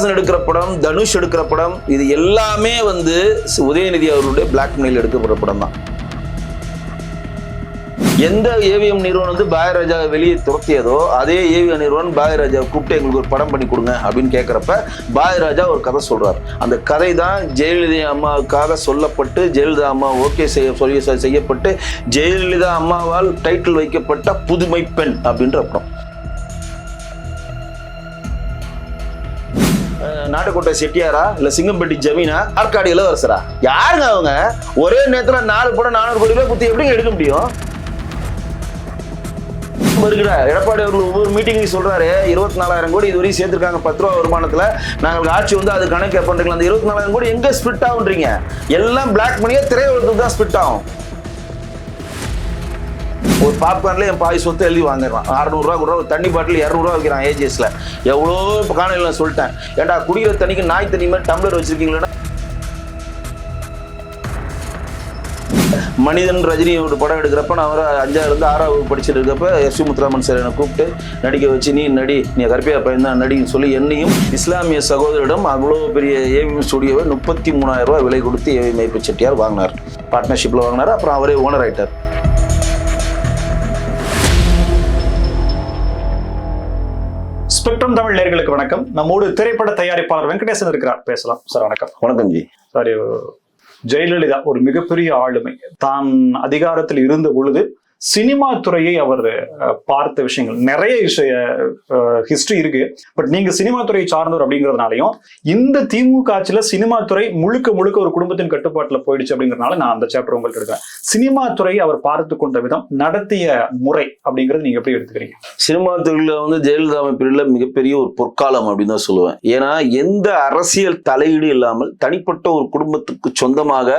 கமல்ஹாசன் எடுக்கிற படம் தனுஷ் எடுக்கிற படம் இது எல்லாமே வந்து உதயநிதி அவர்களுடைய பிளாக் மெயில் எடுக்கப்படுற படம் தான். எந்த ஏவிஎம் நிறுவனம் வந்து பாயராஜா வெளியே துரத்தியதோ அதே ஏவிஎம் நிறுவனம் பாயராஜா கூப்பிட்டு எங்களுக்கு ஒரு படம் பண்ணி கொடுங்க அப்படின்னு கேட்குறப்ப பாயராஜா ஒரு கதை சொல்கிறார் அந்த கதை தான் ஜெயலலிதா அம்மாவுக்காக சொல்லப்பட்டு ஜெயலலிதா அம்மா ஓகே செய்ய சொல்லி செய்யப்பட்டு ஜெயலலிதா அம்மாவால் டைட்டில் வைக்கப்பட்ட புதுமை பெண் அப்படின்ற படம். நாட்டுக்கோட்டை செட்டியாரா? இல்ல சிங்கம்பட்டி ஜமீனா? ஆற்காடு இளவரசரா? யாருங்க அவங்க? ஒரே நேரத்துல நாலு படம் நானூறு கோடி ரூபாய் குத்தி எப்படி எடுக்க முடியும்? வருகிற எடப்பாடி அவர்கள் ஒவ்வொரு மீட்டிங்கும் சொல்றாரு இருபத்தி நாலாயிரம் கோடி இதுவரையும் சேர்த்திருக்காங்க பத்து ரூபா வருமானத்துல. நாங்கள் ஆட்சி வந்து அது கணக்கு பண்றீங்களா அந்த இருபத்தி நாலாயிரம் கோடி எங்க ஸ்பிட் ஆகுன்றீங்க? எல்லாம் பிளாக் மணியா திரையுலகத்துக்கு தான் ஸ்பிட் ஆகும். ஒரு பாப்கார்ன்ல என் பாய் சொத்து எழுதி வாங்கிடுறான். அறுநூறுவா கூட ஒரு தண்ணி பாட்டில் இரநூறுவா வைக்கிறான் ஏஜிஎஸ்ல எவ்வளோ இப்போ காணொலியில் நான் சொல்லிட்டேன். ஏன்டா குடிக்கிற தண்ணிக்கு நாய் தண்ணி மாதிரி டம்ளர் வச்சிருக்கீங்களா மனிதன் ரஜினி ஒரு படம் எடுக்கிறப்ப நான் ஒரு அஞ்சாவது இருந்து ஆறாவது படிச்சுட்டு இருக்கப்ப எஸ் முத்துராமன் சார் என்னை கூப்பிட்டு நடிக்க வச்சு நீ நடி நீ கற்பியா பையன் தான் நடின்னு சொல்லி என்னையும் இஸ்லாமிய சகோதரிடம் அவ்வளோ பெரிய ஏவிஎம் ஸ்டுடியோவை முப்பத்தி மூணாயிரம் ரூபாய் விலை கொடுத்து ஏவி மைப்பு செட்டியார் வாங்கினார். பார்ட்னர்ஷிப்பில் வாங்கினார் அப்புறம் அவரே ஓனர் ஆகிட்டார் ஸ்பெக்ட்ரம் தமிழ் நேர்களுக்கு வணக்கம். நம்மோடு திரைப்பட தயாரிப்பாளர் வெங்கடேசன் இருக்கிறார். பேசலாம். சார் வணக்கம். வணக்கம் ஜி. சார் ஜெயலலிதா ஒரு மிகப்பெரிய ஆளுமை. தான் அதிகாரத்தில் இருந்த பொழுது சினிமா துறையை அவர் பார்த்த விஷயங்கள். நிறைய விஷய ஹிஸ்டரி இருக்கு. பட் நீங்க சினிமா துறையை சார்ந்தவர் அப்படிங்கிறதுனாலையும் இந்த திமுக ஆட்சியில சினிமா துறை முழுக்க முழுக்க ஒரு குடும்பத்தின் கட்டுப்பாட்டுல போயிடுச்சு அப்படிங்கறதுனால நான் அந்த சாப்டர் உங்களுக்கு எடுக்கிறேன். சினிமா துறையை அவர் பார்த்து கொண்ட விதம் நடத்திய முறை அப்படிங்கறது நீங்க எப்படி எடுத்துக்கிறீங்க? சினிமா துறையில வந்து ஜெயலலிதா அமைப்பில் மிகப்பெரிய ஒரு பொற்காலம் அப்படின்னு தான் சொல்லுவேன். ஏன்னா எந்த அரசியல் தலையீடு இல்லாமல் தனிப்பட்ட ஒரு குடும்பத்துக்கு சொந்தமாக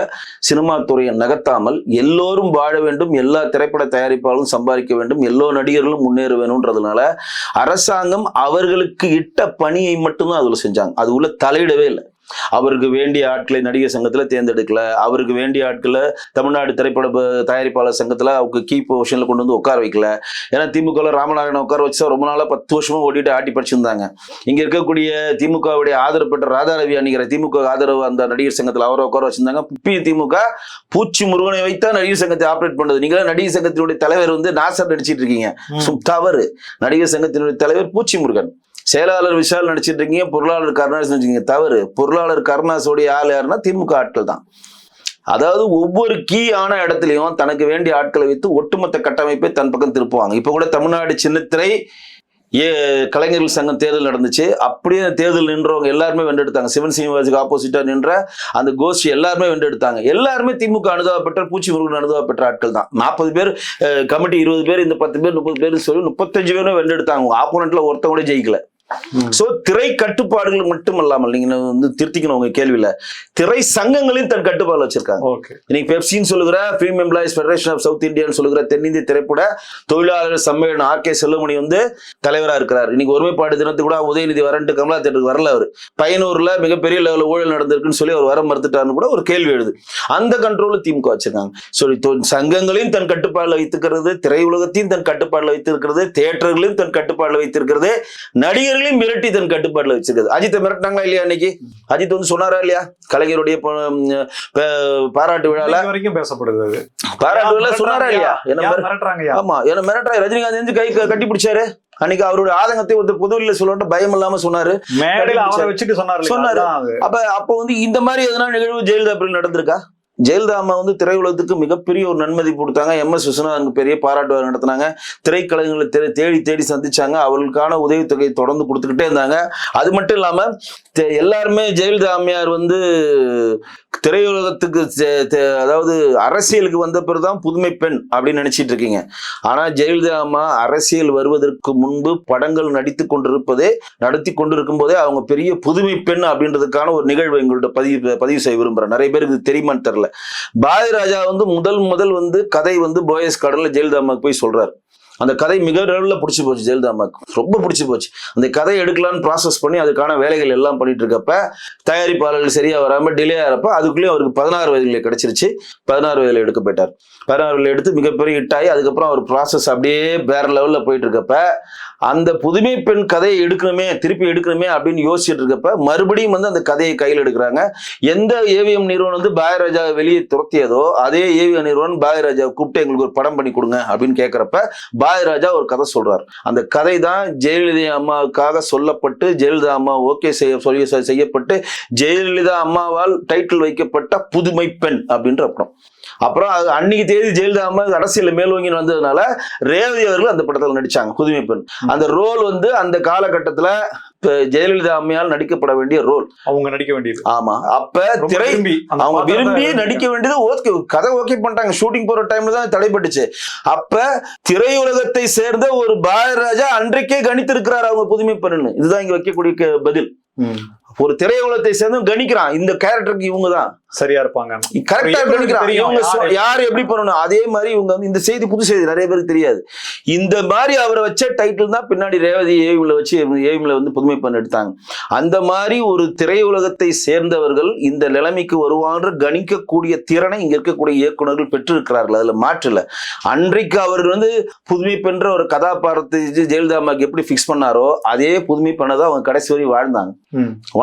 சினிமா துறையை நகர்த்தாமல் எல்லோரும் வாழ வேண்டும் எல்லா திரைப்பட தயாரிப்பாளரும் சம்பாதிக்க வேண்டும். எல்லோ நடிகர்களும் முன்னேற வேணும்ன்றதுனால அரசாங்கம் அவர்களுக்கு இட்ட பணியை மட்டும்தான் அதுல செஞ்சாங்க. அது உள்ள தலையிடவே இல்லை. அவருக்கு வேண்டிய ஆட்களை நடிகர் சங்கத்துல தேர்ந்தெடுக்கல. அவருக்கு வேண்டிய ஆட்களை தமிழ்நாடு திரைப்பட தயாரிப்பாளர் சங்கத்துல அவங்க கீ பொசிஷன்ல கொண்டு வந்து உட்கார வைக்கல. ஏன்னா திமுகவில் ராமநாதனை உட்கார வச்சு ரொம்ப நாளா பத்து வருஷமா ஓட்டிட்டு ஆட்டி படிச்சிருந்தாங்க. இங்க இருக்கக்கூடிய திமுகவுடைய ஆதரவு பெற்ற ராதாரவி அணிகிற திமுக ஆதரவு அந்த நடிகர் சங்கத்துல அவரை உட்கார வச்சிருந்தாங்க. இப்பி திமுக பூச்சி முருகனை வைத்தா நடிகர் சங்கத்தை ஆப்ரேட் பண்ணுது நீங்க நடிகர் சங்கத்தினுடைய தலைவர் வந்து நாசர் நடிச்சிட்டு இருக்கீங்க. தவறு. நடிகர் சங்கத்தினுடைய தலைவர் பூச்சி முருகன். செயலாளர் விஷால் நடிச்சிட்டு இருக்கீங்க பொருளாளர் கருணாஸ் நடிச்சிருக்கீங்க. தவறு. பொருளாளர் கருணாஸோடைய ஆள் யாருன்னா திமுக ஆட்கள் தான். அதாவது ஒவ்வொரு கீயான இடத்துலையும் தனக்கு வேண்டிய ஆட்களை வைத்து ஒட்டுமொத்த கட்டமைப்பை தன் பக்கம் திருப்புவாங்க. இப்போ கூட தமிழ்நாடு சின்னத்திரை ஏ கலைஞர்கள் சங்கம் தேர்தல் நடந்துச்சு. அப்படியே தேர்தல் நின்றவங்க எல்லாருமே வென்றெடுத்தாங்க. சிவன் சீனிவாசுக்கு ஆப்போசிட்டா நின்ற அந்த கோஷ்டி எல்லாருமே வென்றெடுத்தாங்க. எல்லாருமே திமுக அனுதாபப்பட்ட பெற்ற பூச்சி முருகன் அனுதாபப்பட்ட பெற்ற ஆட்கள் தான். நாற்பது பேர் கமிட்டி இருபது பேர் இந்த பத்து பேர் முப்பது பேர் சொல்லி முப்பத்தஞ்சு பேரும் வென்றெடுத்தாங்க. ஆப்போனண்ட்ல ஒருத்தன் கூட ஜெயிக்கல. சோ திரை கட்டுப்பாடுகள் மட்டுமல்லாமல் நீங்க வந்து திருத்திக்கணும் உங்க கேள்வியில. திரை சங்கங்களையும் தன் கட்டுப்பாடுல வச்சிருக்காங்க. இன்னைக்கு பெப்சின்னு சொல்லுகிற film employees federation of south இந்தியான்னு சொல்லுகிற தென்னிந்திய திரைப்பட தொழிலாளர் சம்மேளனம் ஆர் கே செல்வமணி வந்து தலைவரா இருக்கிறார். இன்னைக்கு ஒருமைப்பாடு தினத்துக்கு கூட உதயநிதி வரன்ட்டு கமலா தேட்டருக்கு வரல அவர். பயனூர்ல மிகப்பெரிய லெவலில் ஊழல் நடந்திருக்குன்னு சொல்லி அவர் வர மறுத்துட்டாருன்னு கூட ஒரு கேள்வி எழுது. அந்த கண்ட்ரோல திமுக வச்சிருக்காங்க. சொல்லி சங்கங்களையும் தன் கட்டுப்பாடுல வைத்திருக்கிறது திரையுலகத்தையும் தன் கட்டுப்பாடுல வைத்திருக்கிறது தியேட்டர்களையும் தன் கட்டுப்பாடுல வைத்திருக்கிறது நடிகர்களையும் மிரட்டி தன் கட்டுப்பாடுல வச்சிருக்கிறது அஜித்தை மிரட்டினாங்களா இல்லையா இன்னைக்கு? அஜித் வந்து சொன்னாரா இல்லையா? கலைஞருடைய பாராட்டு விழால? வரைக்கும் பேசப்படுது பாராட்டு விழா சொன்னாரா இல்லையா? என்ன? ஆமா என்ன மிரட்டா ரஜினிகாந்த் எந்த கை கட்டி பிடிச்சாரு? அன்னைக்கு அவருடைய ஆதங்கத்தை ஒரு பொதுவெளியில சொல்லட்டும் பயம் இல்லாம சொன்னாரு. மேடையில அவரை வச்சுட்டு சொன்னாரு? சொன்னாரு. அப்ப அப்ப வந்து இந்த மாதிரி எதனா நிகழ்வு ஜெயலலிதா பிறகு நடந்திருக்கா? ஜெயலலிதா அம்மா வந்து திரையுலகத்துக்கு மிகப்பெரிய ஒரு நன்மதி கொடுத்தாங்க. எம். எஸ். விஸ்வநாதனுக்கு பெரிய பாராட்டு நடத்தினாங்க. திரைக்கலைஞர்களை தே- தேடி தேடி சந்திச்சாங்க. அவர்களுக்கான உதவித்தொகையை தொடர்ந்து கொடுத்துக்கிட்டே இருந்தாங்க. அது மட்டும் இல்லாம எல்லாருமே ஜெயலலிதா அம்மையார் வந்து திரையுலகத்துக்கு தே- தே- அதாவது அரசியலுக்கு வந்த பிறகுதான் புதுமை பெண் அப்படின்னு நினைச்சிட்டு இருக்கீங்க. ஆனா ஜெயலலிதா அம்மா அரசியல் வருவதற்கு முன்பு படங்கள் நடித்து கொண்டிருப்பதே நடத்தி கொண்டிருக்கும் போதே அவங்க பெரிய புதுமை பெண் அப்படின்றதுக்கான ஒரு நிகழ்வு எங்கள்கிட்ட பதிவு பதிவு செய்ய விரும்புறேன். நிறைய பேருக்கு இது தெரியுமான்னு தெரியல. பாரதி ராஜா வந்து முதல் முதல் வந்து கதை வந்து போயஸ் கடல்ல ஜெயலலிதா அம்மாவுக்கு போய் சொல்றாரு. அந்த கதை மிக அளவில் பிடிச்சி போச்சு ஜெயலலிதா அம்மாவுக்கு. ரொம்ப பிடிச்சி போச்சு. அந்த கதை எடுக்கலான்னு ப்ராசஸ் பண்ணி அதுக்கான வேலைகள் எல்லாம் பண்ணிட்டு இருக்கப்ப தயாரிப்பாளர்கள் சரியாக வராமல் டிலே ஆகிறப்ப அதுக்குள்ளேயும் அவருக்கு பதினாறு வயதுல கிடைச்சிருச்சு. பதினாறு வயதுல எடுக்க போயிட்டார். பதினாறு வயதில் எடுத்து மிகப்பெரிய ஹிட் ஆகி அதுக்கப்புறம் அவர் ப்ராசஸ் அப்படியே வேற லெவலில் போயிட்டு இருக்கப்ப அந்த புதுமை பெண் கதையை எடுக்கணுமே திருப்பி எடுக்கணுமே அப்படின்னு யோசிச்சுட்டு இருக்கப்ப மறுபடியும் வந்து அந்த கதையை கையில் எடுக்கிறாங்க. எந்த ஏவிஎம் நிறுவனம் வந்து பாயராஜாவை வெளியே துரத்தியதோ அதே ஏவிஎம் நிறுவனம் பாயராஜாவை கூப்பிட்டு எங்களுக்கு ஒரு படம் பண்ணி கொடுங்க அப்படின்னு கேட்குறப்ப ராஜராஜா ஒரு கதை சொல்றார். அந்த கதை தான் ஜெயலலிதா அம்மாவுக்காக சொல்லப்பட்டு ஜெயலலிதா அம்மா ஓகே செய்ய சொல்லி செய்யப்பட்டு ஜெயலலிதா அம்மாவால் டைட்டில் வைக்கப்பட்ட புதுமை பெண் அப்படின்ற படம். அப்புறம் அது அன்னைக்கு தேதி ஜெயலலிதா அம்மா அரசியல் மேலோங்கி வந்ததுனால ரேவதி அவர்கள் அந்த படத்தில் நடிச்சாங்க புதுமை பெண். அந்த ரோல் வந்து அந்த காலகட்டத்துல ஜெயலலிதா அம்மையால் நடிக்கப்பட வேண்டிய ரோல் அவங்க நடிக்க வேண்டியது. ஆமா. அப்ப திரை அவங்க விரும்பி நடிக்க. வேண்டியது ஓகே கதை ஓகே பண்ணிட்டாங்க. ஷூட்டிங் போற டைம்ல தான் தடைப்பட்டுச்சு. அப்ப திரையுலகத்தை சேர்ந்த ஒரு பாரராஜா அன்றைக்கே கணித்திருக்கிறார் அவங்க புதுமை பெண்ணு இதுதான் இங்க வைக்கக்கூடிய பதில். ஒரு திரையுலகத்தை சேர்ந்து கணிக்கிறான். இந்த கேரக்டருக்கு இவங்க தான் சரியா இருப்பாங்க. கரெக்டா கணிக்கிறான். இவங்க யாரு- எப்படி பண்ணணும்? அதே மாதிரி இவங்க வந்து இந்த செய்தி புது செய்தி நிறைய பேருக்கு தெரியாது. இந்த மாதிரி அவரை வச்ச டைட்டில் தான் பின்னாடி ரேவதி ஏவில வச்சு ஏவில வந்து புதுமை பண்ண எடுத்தாங்க. அந்த மாதிரி ஒரு திரையுலகத்தை சேர்ந்தவர்கள் இந்த நிலைமைக்கு வருவான்ற கணிக்கக்கூடிய திறனை இங்க இருக்கக்கூடிய இயக்குனர்கள் பெற்றிருக்கிறார்கள். அதுல மாற்றல அன்றைக்கு அவர் வந்து புதுமை பென்ற ஒரு கதாபாத்திரத்தை ஜெயலலிதா அம்மாக்கு எப்படி ஃபிக்ஸ் பண்ணாரோ அதே புதுமை பண்ணதான் அவங்க கடைசி வரை வாழ்ந்தாங்க.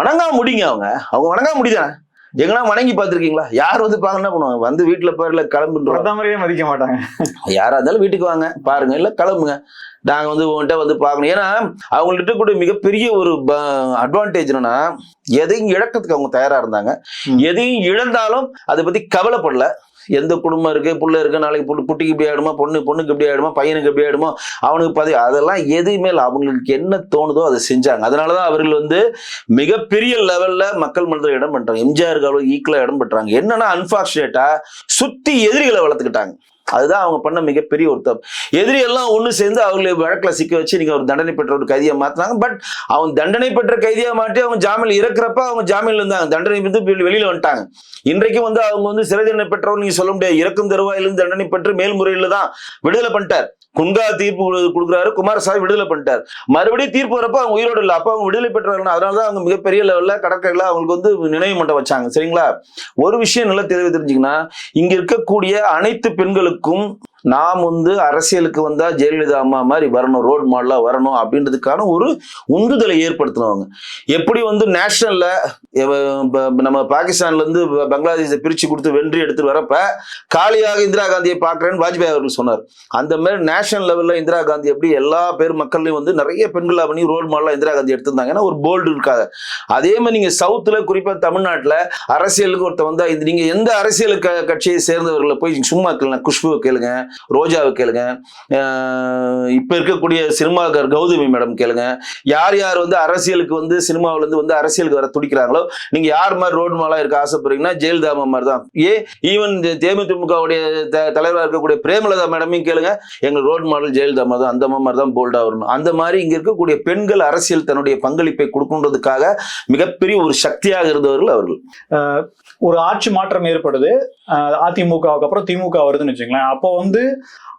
வணங்கா முடிங்க அவங்க. அவங்க வணங்கா முடிதானே எங்கன்னா வணங்கி பார்த்திருக்கீங்களா? யார் வந்து பார்க்க என்ன பண்ணுவாங்க? வந்து வீட்டுல பேர்ல கிளம்புன்றோம் பிரதமரையே மதிக்க மாட்டாங்க. யாரா இருந்தாலும் வீட்டுக்கு வாங்க. பாருங்க இல்ல கிளம்புங்க. நாங்க வந்து உங்கள்கிட்ட வந்து பார்க்கணும். ஏன்னா அவங்கள்ட்ட இருக்கக்கூடிய மிகப்பெரிய ஒரு அட்வான்டேஜ் என்னன்னா எதையும் இழக்கிறதுக்கு அவங்க தயாரா இருந்தாங்க. எதையும் இழந்தாலும் அதை பத்தி கவலைப்படல. எந்த குடும்பம் இருக்கு பிள்ளை இருக்கு நாளைக்கு புள்ள- குட்டிக்கு இப்படி ஆகிடுமா பொண்ணு பொண்ணுக்கு இப்படி ஆகிடுமா பையனுக்கு இப்படி ஆயிடுமா அவனுக்கு பதி அதெல்லாம் எதுவுமே இல்லை. அவங்களுக்கு என்ன தோணுதோ அதை செஞ்சாங்க. அதனால தான் அவர்கள் வந்து மிகப்பெரிய லெவல்ல மக்கள் மனதில் இடம் பண்றாங்க எம்ஜிஆருக்கு அவ்வளோ ஈக்குவலாக இடம் பெற்றாங்க. என்னன்னா அன்பார்ச்சுனேட்டா சுத்தி எதிரிகளை வளர்த்துக்கிட்டாங்க. அதுதான் அவங்க பண்ண மிகப்பெரிய ஒரு தப்பு. எதிரி எல்லாம் ஒன்று சேர்ந்து அவர்களை வழக்கில் சிக்க வச்சு நீங்கள் ஒரு தண்டனை பெற்ற ஒரு கைதியா மாற்றினாங்க பட் அவன் தண்டனை பெற்ற கைதியா மாற்றி அவங்க ஜாமீன் இறக்குறப்ப அவங்க ஜாமீன்ல இருந்தாங்க தண்டனை வந்து வெளியில் வந்துட்டாங்க. இன்றைக்கும் வந்து அவங்க வந்து சிறை தண்டனை பெற்றவர் நீங்கள் சொல்ல முடியாது. இறக்கும் தருவாயிலிருந்து தண்டனை பெற்று மேல்முறையில் தான் விடுதலை பண்ணிட்டார். குன்கா தீர்ப்பு கொடுக்குறாரு. குமாரசாமி விடுதலை பண்ணிட்டார். மறுபடியும் தீர்ப்பு வரப்போ அவங்க உயிரோடு இல்லை. அப்போ அவங்க விடுதலை பெற்றவர்கள் அதனாலதான் அவங்க மிகப்பெரிய லெவலில் கடற்கரையில் அவங்களுக்கு வந்து நினைவு மண்டபம் வச்சாங்க. சரிங்களா? ஒரு விஷயம் நல்லா தெளிவு தெரிஞ்சுங்கன்னா இங்கே இருக்கக்கூடிய அனைத்து பெண்களுக்கும் 工 நாம் வந்து அரசியலுக்கு வந்தால் ஜெயலலிதா அம்மா மாதிரி வரணும் ரோல் மாடலாக வரணும் அப்படின்றதுக்கான ஒரு உந்துதலை ஏற்படுத்தினவங்க. எப்படி வந்து நேஷனலில் நம்ம பாகிஸ்தான்லேருந்து பங்களாதேஷை பிரித்து கொடுத்து வென்றி எடுத்துகிட்டு வரப்ப காலியாக இந்திரா காந்தியை பார்க்கறேன்னு வாஜ்பாய் அவர்கள் சொன்னார். அந்த மாதிரி நேஷனல் லெவலில் இந்திரா காந்தி எப்படி எல்லா பேர் மக்கள்லையும் வந்து நிறைய பெண்களாக பண்ணி ரோல் மாடலாக இந்திரா காந்தி எடுத்திருந்தாங்க ஏன்னா ஒரு போல்டு இருக்காது அதே மாதிரி நீங்கள் சவுத்தில் குறிப்பாக தமிழ்நாட்டில் அரசியலுக்கு ஒருத்த வந்தால் இது நீங்கள் எந்த அரசியல் க- கட்சியை சேர்ந்தவர்களை போய் சும்மா கேளுங்க குஷ்புவை கேளுங்க ரோஜாவை கேளுங்க. அஹ் இப்ப இருக்கக்கூடிய சினிமாக்கார் கௌதமி மேடம் கேளுங்க. யார் யார் வந்து அரசியலுக்கு வந்து சினிமாவுல இருந்து வந்து அரசியலுக்கு வர துடிக்கிறாங்களோ நீங்க யார் மாதிரி ரோடு மாலா இருக்க ஆசைப்படுறீங்கன்னா ஜெயலலிதா மாதிரி தான் ஏ ஈவன் தேமுதிமுகவுடைய த- தலைவரா இருக்கக்கூடிய பிரேமலதா மேடமையும் கேளுங்க. எங்க ரோடு மாடல் ஜெயலலிதா மாதிரி தான் அந்த மாதிரி தான் போல்டா வரணும். அந்த மாதிரி இங்க இருக்கக்கூடிய பெண்கள் அரசியல் தன்னுடைய பங்களிப்பை கொடுக்கின்றதுக்காக மிகப்பெரிய ஒரு சக்தியாக இருந்தவர்கள் அவர்கள். ஒரு ஆட்சி மாற்றம் ஏற்படுது. அஹ் அதிமுகவுக்கு அப்புறம் திமுக வருதுன்னு வச்சுங்களேன் அப்போ வந்து வந்து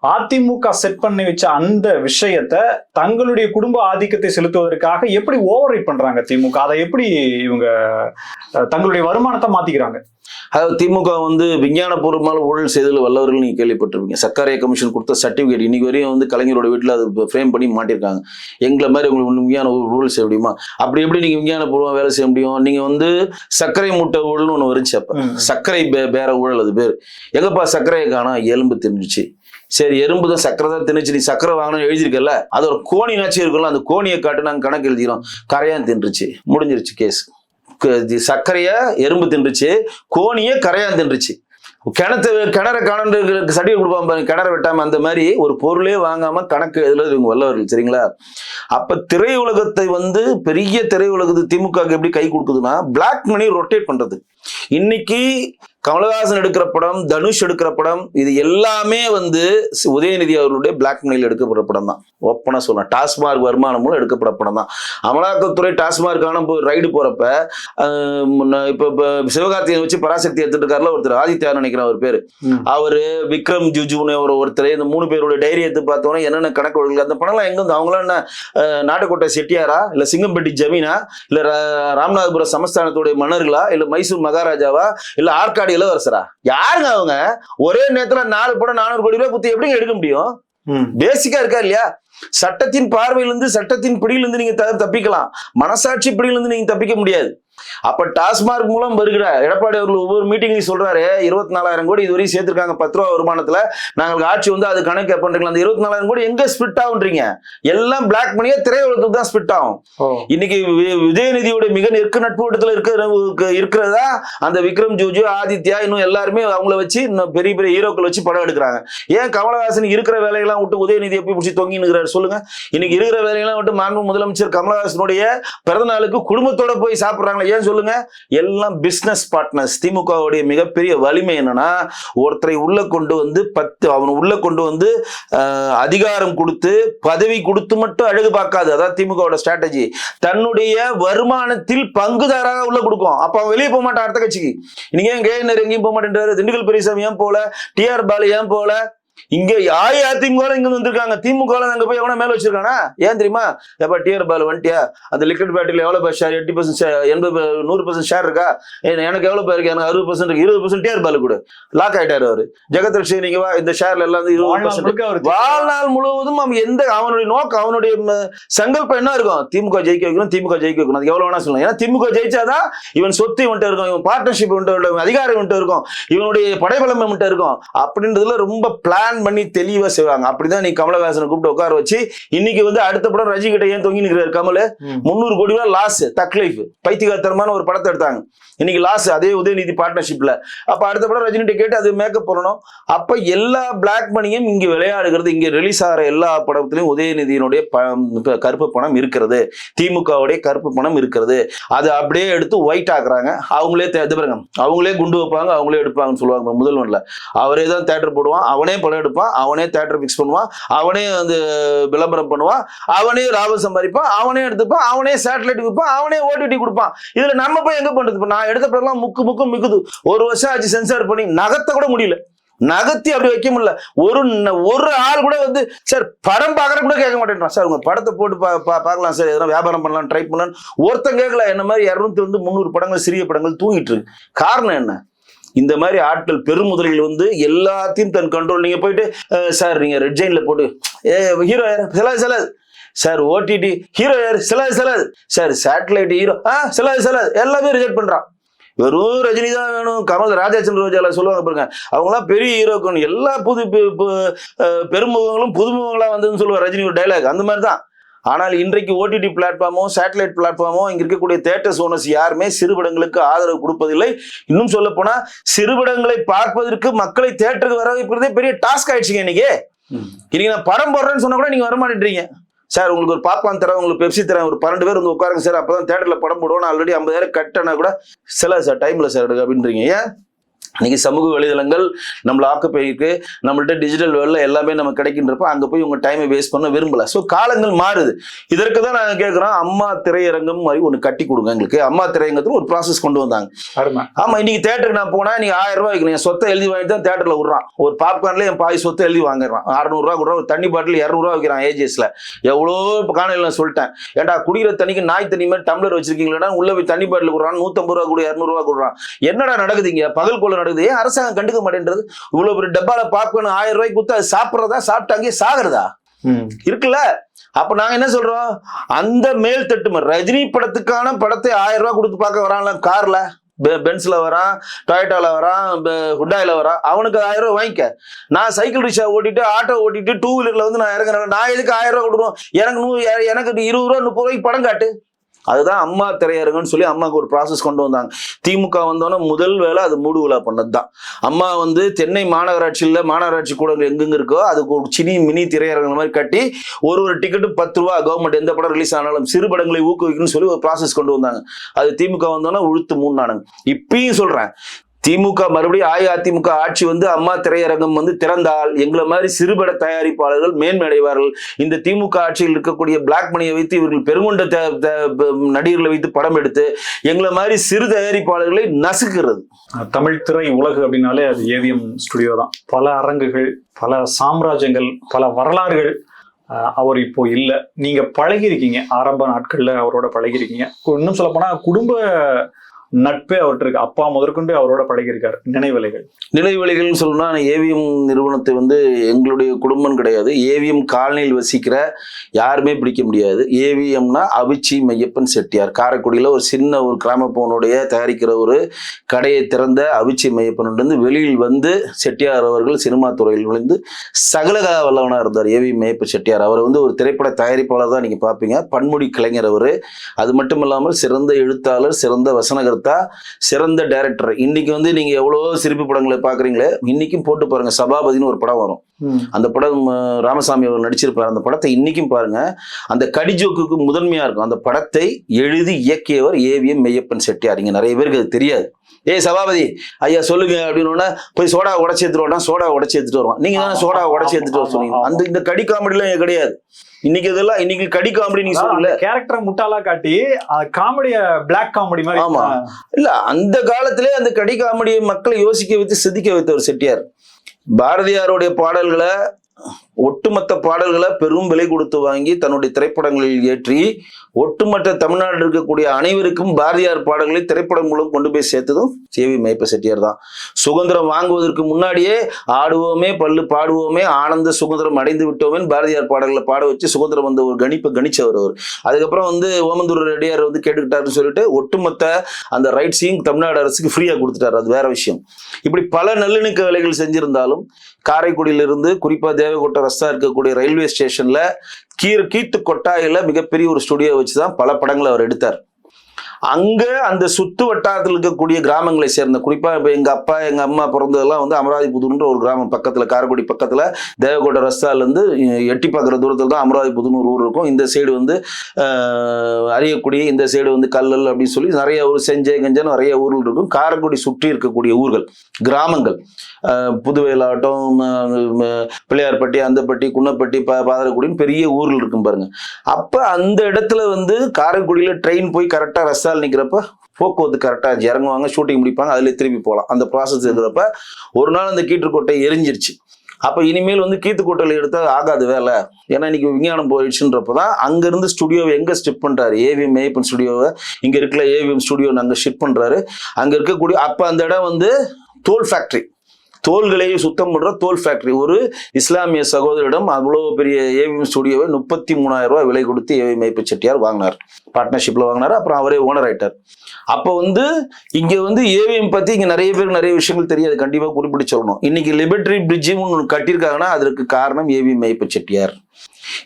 அதிமுக செட் பண்ணி வச்ச அந்த விஷயத்த தங்களுடைய குடும்ப ஆதிக்கத்தை செலுத்துவதற்காக எப்படி ஓவர் பண்றாங்க திமுக? அதை எப்படி இவங்க தங்களுடைய வருமானத்தை மாத்திக்கிறாங்க? அதாவது திமுக வந்து விஞ்ஞானபூர்வமான ஊழல் செய்ததில் வல்லவர்கள் நீங்க கேள்விப்பட்டிருப்பீங்க. சர்க்காரிய கமிஷன் கொடுத்த சர்டிபிகேட் இன்னைக்கு வரையும் வந்து கலைஞரோட வீட்டில் அது ஃப்ரேம் பண்ணி மாட்டிருக்காங்க. எங்களை மாதிரி உங்களுக்கு விஞ்ஞான ஊழல் செய்ய முடியுமா? அப்படி எப்படி நீங்க விஞ்ஞானபூர்வம் வேலை செய்ய முடியும்? நீங்க வந்து சர்க்கரை மூட்டை ஊழல்னு ஒன்று வந்துச்சு அப்ப. சர்க்கரை பே- பேர ஊழல் அது பேர். எங்கப்பா சர்க்கரையை காணோம் எலும்பு தின்னுச்சு சரி எறும்பு தான் சக்கரை தான் தின்னுச்சு. நீ சக்கரை வாங்கணும்னு எழுதியிருக்கல அது ஒரு கோணினாச்சும் இருக்கும்ல அந்த கோணியை காட்டு நாங்கள் கணக்கு எழுதிக்கிறோம். கரையான் தின்றுச்சு. முடிஞ்சிருச்சு கேஸ் சர்க்கரைய எறும்பு தின்றுச்சு கோணிய கரையான் தின்றுச்சு. கிணத்து கிணற கணண்டு சர்டிஃபிகேட் கொடுப்பாங்க பாருங்க கிணற வெட்டாம. அந்த மாதிரி ஒரு பொருளே வாங்காம கணக்கு எழுதுல இவங்க வல்லவர்கள் சரிங்களா? அப்ப திரையுலகத்தை வந்து பெரிய திரையுலகத்து திமுக எப்படி கை கொடுக்குதுன்னா பிளாக் மணி ரொட்டேட் பண்றது. இன்னைக்கு கமலஹாசன் எடுக்கிற படம் தனுஷ் எடுக்கிற படம் இது எல்லாமே வந்து உதயநிதி அவர்களுடைய பிளாக் மணியில் எடுக்கப்படுற படம் தான். ஓப்பனா சொல்லலாம். டாஸ்மார்க் வருமானம் மூலம் எடுக்கப்பட படம் தான். அமலாக்கத்துறை டாஸ்மார்க்கான ரைடு போறப்ப இப்ப இப்ப சிவகார்த்திகேயன் வச்சு பராசக்தி எடுத்துட்டு இருக்காருல ஒருத்தர் ஆதித்யா நினைக்கிறேன் அவர் பேரு. அவரு விக்ரம் ஜுஜுன்னு ஒரு ஒருத்தர் இந்த மூணு பேரோட டைரி எடுத்து பார்த்தோன்னா என்னென்ன கணக்கு வழக்கு அந்த படம்லாம் எங்க இருந்து அவங்களாம் என்ன நாட்டுக்கோட்டை செட்டியாரா இல்ல சிங்கம்பட்டி ஜமீனா இல்ல ராமநாதபுரம் சமஸ்தானத்துடைய மன்னர்களா இல்ல மைசூர் மகாராஜாவா இல்ல ஆற்காடு இளவரசரா? யாருங்க அவங்க? ஒரே நேரத்துல நாலு படம் நானூறு கோடி ரூபாய் குத்தி எப்படிங்க எடுக்க முடியும். பேசிக்கா இருக்கா இல்லையா? சட்டத்தின் பார்வையிலிருந்து சட்டத்தின் பிடியிலிருந்து நீங்க தப்பிக்கலாம். மனசாட்சி பிடியிலிருந்து நீங்க தப்பிக்க முடியாது. அப்ப டாஸ்மார்க் மூலம் வருகிற எடப்பாடி அவர்கள் ஒவ்வொரு மீட்டிங்லையும் சொல்றாரு இருபத்தி நாலாயிரம் கோடி இதுவரையும் சேர்த்திருக்காங்க பத்து ரூபா வருமானத்துல. நாங்கள் ஆட்சி வந்து அது கணக்கு பண்றீங்களா அந்த இருபத்தி நாலாயிரம் கோடி எங்க ஸ்பிட் ஆகுன்றீங்க? எல்லாம் பிளாக் மணியா திரையுலகத்துக்கு தான் ஸ்பிட் ஆகும். இன்னைக்கு விஜயநிதியோட மிக நெருக்க நட்புவட்டத்தில் இருக்கிற இருக்கிறதா? அந்த விக்ரம் ஜோஜு ஆதித்யா இன்னும் எல்லாருமே அவங்கள வச்சு இன்னும் பெரிய பெரிய ஹீரோக்கள் வச்சு படம் எடுக்கிறாங்க. ஏன் கமலஹாசன் இருக்கிற வேலையெல்லாம் விட்டு உதயநிதியை போய் பிடிச்சி தொங்கினுக்கிறாரு சொல்லுங்க. இன்னைக்கு இருக்கிற வேலையெல்லாம் விட்டு மாண்பு முதலமைச்சர் கமலஹாசனுடைய பிறந்த நாளுக்கு குடும்பத்தோட போய் சாப்பிடுறாங்களா ஏன் சொல்லுங்க? எல்லாம் பிசினஸ் பார்ட்னர்ஸ் திமுகவுடைய மிகப்பெரிய வலிமை என்னன்னா ஒருத்தரை உள்ள கொண்டு வந்து பத்து அவன் உள்ள கொண்டு வந்து அதிகாரம் கொடுத்து பதவி கொடுத்து மட்டும் அழகு பார்க்காது. அதான் திமுகவோட ஸ்ட்ராட்டஜி தன்னுடைய வருமானத்தில் பங்குதாராக உள்ள கொடுக்கும். அப்ப அவன் வெளியே போக மாட்டான் அடுத்த கட்சிக்கு. இன்னைக்கு ஏன் கேஎன்ஆர் எங்கேயும் போக மாட்டேன்றாரு? திண்டுக்கல் பெரியசாமி ஏன் போல டிஆர் பாலு ஏன் போல இங்க அஇஅதிமுக இங்க வந்திருக்காங்க? திமுக அங்க போய் எவனா மேல வச்சிருக்கானா? ஏன் தெரியுமா? எப்ப டிஆர் பாலு வந்துட்டியா? அந்த லிக்விட் பேட்டரியில எவ்வளவு ஷேர் எயிட்டி பர்சன்ட் எண்பது நூறு பர்சன்ட் ஷேர் இருக்கா? எனக்கு எவ்வளவு பேர் இருக்கு? எனக்கு அறுபது பர்சன்ட் இருக்கு. இருபது பர்சன்ட் டிஆர் பாலு கூட. லாக் ஆயிட்டாரு அவரு. ஜெகத் ரட்சகி நீங்க வா இந்த ஷேர்ல எல்லாம் இருபது பர்சன்ட் வாழ்நாள் முழுவதும் அவன் எந்த அவனுடைய நோக்கம் அவனுடைய சங்கல்பம் என்ன இருக்கும்? திமுக ஜெயிக்க வைக்கணும் திமுக ஜெயிக்க வைக்கணும். அது எவ்வளவு வேணா சொல்லலாம். ஏன்னா திமுக ஜெயிச்சாதான் இவன் சொத்து இவன்ட்ட இருக்கும் இவன் பார்ட்னர்ஷிப் இவன்ட்ட இருக்கும் அதிகாரம் இவன்ட்ட இருக்கும் இவனுடைய படைபலம் இவன்ட்ட இருக்கும். அப்படின்றதுல ரொம்ப பிளான் பண்ணி தெளிவா செய்வாங்க. அப்படிதான் நீ கமலஹாசனை கூப்பிட்டு உட்கார வச்சு இன்னைக்கு வந்து அடுத்த படம் ரஜி கிட்ட ஏன் தொங்கி நிற்கிறார் கமல். முந்நூறு கோடி ரூபாய் லாஸ் தக் லைஃப் பைத்தியகாரத்தனமான ஒரு படத்தை எடுத்தாங்க. இன்னைக்கு லாஸ் அதே உதயநிதி பார்ட்னர்ஷிப்ல அப்ப அடுத்த படம் ரஜினிகிட்ட கேட்டு அது மேக்கப் பண்ணணும் அப்ப எல்லா பிளாக் மணியும் இங்க விளையாடுகிறது இங்க ரிலீஸ் ஆகிற எல்லா படத்திலையும் உதயநிதியினுடைய கருப்பு பணம் இருக்கிறது. திமுகவுடைய கருப்பு பணம் இருக்கிறது. அதை அப்படியே எடுத்து ஒயிட் ஆக்குறாங்க. அவங்களே பாருங்க. அவங்களே குண்டு வைப்பாங்க அவங்களே எடுப்பாங்கன்னு சொல்லுவாங்க முதல்வன்ல. அவரே தான் தேட்டர் போடுவான். அவனே படம் எடுப்பான் அவனே தேட்டர் ஃபிக்ஸ் பண்ணுவான் அவனே வந்து விளம்பரம் பண்ணுவான் அவனே லாபம் சம்பாதிப்பான் அவனே எடுத்துப்பான் அவனே சேட்டலைட் விற்பான் அவனே ஓடிடி கொடுப்பான். இதுல நம்ம போய் எங்க பண்றது? இப்போ நான் எடுத்த படம்லாம் முக்கு முக்கு மிக்குது ஒரு வருஷம் ஆச்சு சென்சார் பண்ணி நகர்த்த கூட முடியல. நகர்த்தி அப்படி வைக்க முடியல. ஒரு ஒரு ஆள் கூட வந்து சார் படம் பார்க்கற கூட கேட்க மாட்டேன்றான். சார் உங்க படத்தை போட்டு பா பா- பார்க்கலாம் சார். எதனா வியாபாரம் பண்ணலாம் ட்ரை பண்ணலாம் ஒருத்தன் கேட்கல என்ன மாதிரி இரநூத்தி வந்து முந்நூறு படங்கள் சிறிய படங்கள் தூங்கிட்டு இருக்கு. காரணம் என்ன? இந்த மாதிரி ஆட்கள் பெருமுதலில் வந்து எல்லாத்தையும் தன் கண்ட்ரோல் நீங்க போயிட்டு சார் நீங்க ரெட் ஜெயின்ல போட்டு ஏ ஹீரோ யார்? சிலாது செலாது சார் ஓடிடி ஹீரோ யார்? சிலாது சிலாது சார் சேட்டலைட் ஹீரோ ஆ சிலாது சிலாது எல்லாமே ரிஜெக்ட் பண்றான். வெறும் ரஜினி தான் வேணும். கமல் ராஜாச்சந்திர ரோஜால சொல்லுவாங்க பாருங்க. அவங்களாம் பெரிய ஹீரோக்கள் எல்லா புது பெருமுகங்களும் புதுமுகங்களாக வந்ததுன்னு சொல்லுவார் ரஜினி ஒரு டைலாக் அந்த மாதிரி தான். ஆனால் இன்றைக்கு ஓடிடி பிளாட்ஃபார்மோ சேட்டலைட் பிளாட்ஃபார்மோ இங்க இருக்கக்கூடிய தேட்டர்ஸ் ஓனர்ஸ் யாருமே சிறுபடங்களுக்கு ஆதரவு கொடுப்பதில்லை. இன்னும் சொல்ல போனா சிறுபடங்களை பார்ப்பதற்கு மக்களை தேட்டருக்கு வர வைப்பதே பெரிய டாஸ்க் ஆயிடுச்சுங்க இன்னைக்கு. இன்னைக்கு நான் படம் போடுறேன்னு சொன்னா கூட நீங்க வர மாட்டேன்றீங்க சார் உங்களுக்கு ஒரு பாப்கார்ன் தரேன் உங்களுக்கு பெப்சி தரேன் ஒரு பன்னெண்டு பேர் வந்து உட்காருங்க சார் அப்பதான் தேட்டர்ல படம் போடுவோம் நான் ஆல்ரெடி ஐம்பதாயிரம் கட்டனா கூட சில சார் டைம்ல சார் எடுக்க அப்படின்றீங்க. ஏன்? இன்னைக்கு சமூக வலைதளங்கள் நம்மள ஆக்குப்பைக்கு நம்மள்ட்ட டிஜிட்டல் வேர்ல்ட்ல எல்லாமே நம்ம கிடைக்கின்றப்ப அங்க போய் உங்க டைமை வேஸ்ட் பண்ண விரும்பல. ஸோ காலங்கள் மாறுது. இதற்கு தான் நாங்க கேட்கிறோம் அம்மா திரையரங்கம் மாதிரி ஒன்று கட்டி கொடுங்க எங்களுக்கு. அம்மா திரையரங்கத்துல ஒரு ப்ராசஸ் கொண்டு வந்தாங்க. அருமை. ஆமா இன்னைக்கு தேட்டருக்கு நான் போனா நீங்க ஆயிரம் ரூபாய் வைக்கணும். என் சொத்தை எழுதி வாங்கிட்டு தான் தேட்டர்ல விடுறான். ஒரு பாப்கார்ன்ல என் பாய் சொத்தை எழுதி வாங்குறான். அறுநூறு ரூபா கொடுறான் ஒரு தண்ணி பாட்டில் இரநூறுவா வைக்கிறான் ஏஜிஎஸ்ல எவ்வளோ காணொலியில் நான் சொல்லிட்டேன். ஏன்டா குடிக்கிற தண்ணிக்கு நாய் தண்ணி மாதிரி டம்ளர் வச்சிருக்கீங்களா உள்ள போய் தண்ணி பாட்டில் கொடுறான் நூத்தம்பது ரூபா கொடு இரநூறுவா கொடுறான். என்னடா நடக்குது இங்க? பகல் கொள்ள நடக்குது ஏன் அரசாங்கம் கண்டுக்க மாட்டேன்றது? இவ்வளவு பெரிய டப்பால பாப்கார்ன் ஆயிரம் ரூபாய்க்கு கொடுத்து அது சாப்பிட்றதா சாப்பிட்டு அங்கேயே சாகுறதா? ம். இருக்குல்ல? அப்ப நாங்க என்ன சொல்றோம்? அந்த மேல் தட்டு ரஜினி படத்துக்கான படத்தை ஆயிரம் ரூபாய் கொடுத்து பார்க்க வரான்ல கார்ல. பென்ஸ்ல வரான் டொயட்டால வரான் ஹுண்டாயில வரான். அவனுக்கு ஆயிரம் ரூபாய் வாங்கிக்க. நான் சைக்கிள் ரிக்ஷா ஓட்டிட்டு ஆட்டோ ஓட்டிட்டு டூ வீலர்ல வந்து நான் இறங்குறேன். நான் எதுக்கு ஆயிரம் ரூபாய் கொடுக்கணும்? எனக்கு நூறு எனக்கு இருபது ரூபா முப்பது ரூபாய்க்கு படம் காட்டு. அதுதான் அம்மா திரையரங்குன்னு சொல்லி அம்மாவுக்கு ஒரு ப்ராசஸ் கொண்டு வந்தாங்க. திமுக வந்தோன்னே முதல் வேலை அது மூடு விழா பண்ணது தான் அம்மா வந்து சென்னை மாநகராட்சியில் மாநகராட்சி கூடங்கள் எங்கெங்க இருக்கோ அதுக்கு ஒரு சினி மினி திரையரங்கு மாதிரி கட்டி ஒரு ஒரு டிக்கெட்டு பத்து ரூபா கவர்மெண்ட் எந்த படம் ரிலீஸ் ஆனாலும் சிறு படங்களை ஊக்குவிக்கணும்னு சொல்லி ஒரு ப்ராசஸ் கொண்டு வந்தாங்க. அது திமுக வந்தோன்னா உழுத்து மூணானுங்க இப்பயும் சொல்றேன். திமுக மறுபடியும் அஇஅதிமுக ஆட்சி வந்து அம்மா திரையரங்கம் வந்து திறந்தால் எங்களை மாதிரி சிறுபட தயாரிப்பாளர்கள் மேன்மையடைவார்கள் இந்த திமுக ஆட்சியில் இருக்கக்கூடிய பிளாக் மணியை வைத்து இவர்கள் பெருங்கொண்ட த- த- நடிகர்களை வைத்து படம் எடுத்து எங்களை மாதிரி சிறு தயாரிப்பாளர்களை நசுக்கிறது. தமிழ் திரை உலகு அப்படின்னாலே அது ஏவிஎம் ஸ்டுடியோ தான். பல அரங்குகள் பல சாம்ராஜ்யங்கள் பல வரலாறுகள் அவர் இப்போ இல்லை. நீங்க பழகிருக்கீங்க ஆரம்ப நாட்கள்ல அவரோட பழகிருக்கீங்க இன்னும் சொல்ல குடும்ப நட்பே அவற்றிருக்கு அப்பா முதற்கொண்டு அவரோட பழகியிருக்கார். நினைவலைகள். நினைவலைகள்னு சொல்லணும்னா ஏவிஎம் நிறுவனத்தை வந்து எங்களுடைய குடும்பம் கிடையாது. ஏவிஎம் காலனியில் வசிக்கிற யாருமே பிடிக்க முடியாது. ஏவிஎம்னா அவிச்சி மையப்பன் செட்டியார். காரைக்குடியில் ஒரு சின்ன ஒரு கிராமப்போனுடைய தயாரிக்கிற ஒரு கடையை திறந்த அவிச்சி மையப்பன்டருந்து வெளியில் வந்து செட்டியார் அவர்கள் சினிமா துறையில் நுழைந்து சகலகலா வல்லவனாக இருந்தார். ஏவி மையப்பன் செட்டியார். அவர் வந்து ஒரு திரைப்பட தயாரிப்பாளர் தான் நீங்கள் பார்ப்பீங்க பன்முடி கலைஞர் அவர். அது மட்டும் இல்லாமல் சிறந்த எழுத்தாளர் சிறந்த வசனகர்த்தா சிறந்த டைரக்டர் இன்னைக்கு வந்து நீங்க எவ்வளவோ சிரிப்பு படங்களை பாக்குறீங்களே இன்னைக்கும் போட்டு பாருங்க. சபாபதினு ஒரு படம் வரும். அந்த படம் ராமசாமி அவர் நடிச்சிருப்பார். அந்த படத்தை இன்னைக்கும் பாருங்க. அந்த கடிஜோக்குக்கு முதன்மையா இருக்கும். அந்த படத்தை எழுதி இயக்கியவர் ஏவிஎம் மெய்யப்பன் செட்டியார். இங்க நிறைய பேருக்கு அது தெரியாது. ஏய் சபாபதி ஐயா சொல்லுங்க அப்படின்னு போய் சோடா உடச்சி எடுத்துட்டு வரணும். சோடா உடச்சி எடுத்துட்டு வருவான். நீங்க தானே சோடா உடச்சி எடுத்துட்டு வர சொன்னீங்க. அந்த இந்த கடி காமெடிலாம் கிடையாது. இன்னைக்கு இதெல்லாம் இன்னைக்கு கடி காமெடி நீங்க சொல்லல. கேரக்டரை முட்டாளா காட்டி காமெடிய பிளாக் காமெடி மாதிரி ஆமா. இல்ல அந்த காலத்திலே அந்த கடி காமெடியை மக்களை யோசிக்க வைத்து சிந்திக்க வைத்த ஒரு செட்டியார். பாரதியாருடைய பாடல்களை ஒட்டுமொத்த பாடல்களை பெரும் விலை கொடுத்து வாங்கி தன்னுடைய திரைப்படங்களில் ஏற்றி ஒட்டுமொத்த தமிழ்நாட்டில் இருக்கக்கூடிய அனைவருக்கும் பாரதியார் பாடல்களை திரைப்படம் மூலம் கொண்டு போய் சேர்த்ததும் சேவி மைப்ப செட்டியார் தான். சுதந்திரம் வாங்குவதற்கு முன்னாடியே ஆடுவோமே பல்லு பாடுவோமே ஆனந்த சுதந்திரம் அடைந்து விட்டோமே பாரதியார் பாடல்களை பாட வச்சு சுதந்திரம் வந்த ஒரு கணிப்பை கணிச்சவர் அவர். அதுக்கப்புறம் வந்து ஓமந்தூர் ரெடியார் வந்து கேட்டுக்கிட்டாருன்னு சொல்லிட்டு ஒட்டுமொத்த அந்த ரைட்ஸையும் தமிழ்நாடு அரசுக்கு ஃப்ரீயா கொடுத்துட்டாரு. அது வேற விஷயம். இப்படி பல நல்லிணக்க வேலைகள் செஞ்சிருந்தாலும் காரைக்குடியிலிருந்து குறிப்பாக தேவகோட்டை ரஸ்தா இருக்கக்கூடிய ரயில்வே ஸ்டேஷனில் கீர் கீத்து கொட்டாயில் மிகப்பெரிய ஒரு ஸ்டுடியோ வச்சு தான் பல படங்களை அவர் எடுத்தார். அங்க அந்த சுத்து வட்டாரத்தில் இருக்கக்கூடிய கிராமங்களை சேர்ந்த குறிப்பா இப்ப எங்க அப்பா எங்க அம்மா பிறந்ததெல்லாம் வந்து அமராவதி ஒரு கிராமம் பக்கத்துல காரைக்குடி பக்கத்துல தேவகோட்டை ரஸ்தால இருந்து எட்டி பார்க்குற தூரத்துல தான் அமராவதி ஒரு ஊர் இருக்கும். இந்த சைடு வந்து அரியக்குடி இந்த சைடு வந்து கல்லல் அப்படின்னு சொல்லி நிறைய ஊர் செஞ்சை கஞ்சன் நிறைய ஊர்கள் இருக்கும். காரைக்குடி சுற்றி இருக்கக்கூடிய ஊர்கள் கிராமங்கள். ஆஹ், புதுவேலாட்டம் பிள்ளையார்பட்டி அந்தப்பட்டி குன்னப்பட்டி பா பாதரக்குடின்னு பெரிய ஊர்கள் இருக்கும் பாருங்க. அப்ப அந்த இடத்துல வந்து காரைக்குடியில் ட்ரெயின் போய் கரெக்டா பஸ்ஸால் நிற்கிறப்ப போக்குவரத்து கரெக்டாக இறங்குவாங்க ஷூட்டிங் முடிப்பாங்க அதுலேயே திருப்பி போகலாம். அந்த ப்ராசஸ் இருக்கிறப்ப ஒரு நாள் அந்த கீற்றுக்கோட்டை எரிஞ்சிருச்சு. அப்போ இனிமேல் வந்து கீத்துக்கோட்டையில் எடுத்தால் ஆகாது வேலை. ஏன்னா இன்னைக்கு விஞ்ஞானம் போயிடுச்சுன்றப்ப தான் அங்கேருந்து ஸ்டுடியோவை எங்கே ஷிஃப்ட் பண்ணுறாரு ஏவிஎம் மேய்ப்பன் ஸ்டுடியோவை இங்கே இருக்கிற ஏவிஎம் ஸ்டுடியோ அங்கே ஷிஃப்ட் பண்ணுறாரு அங்கே இருக்கக்கூடிய அப்போ அந்த இடம் வந்து தோல் ஃபேக்ட்ரி தோல்களையும் சுத்தம் பண்ற தோல் ஃபேக்டரி ஒரு இஸ்லாமிய சகோதரிடம் அவ்வளவு பெரிய ஏவிஎம் ஸ்டுடியோவை முப்பத்தி மூணாயிரம் ரூபாய் விலை கொடுத்து ஏவி மேய்ப்பு செட்டியார் வாங்கினார். பார்ட்னர்ஷிப்ல வாங்கினார். அப்புறம் அவரே ஓனர் ஆயிட்டார். அப்போ வந்து இங்க வந்து ஏவிஎம் பத்தி இங்க நிறைய பேருக்கு நிறைய விஷயங்கள் தெரியாது. கண்டிப்பா குறிப்பிட்டு சொல்லணும். இன்னைக்கு லிபர்டரி பிரிட்ஜும் ஒன்று கட்டியிருக்காங்கன்னா அதற்கு காரணம் ஏவி மைப்பு செட்டியார்.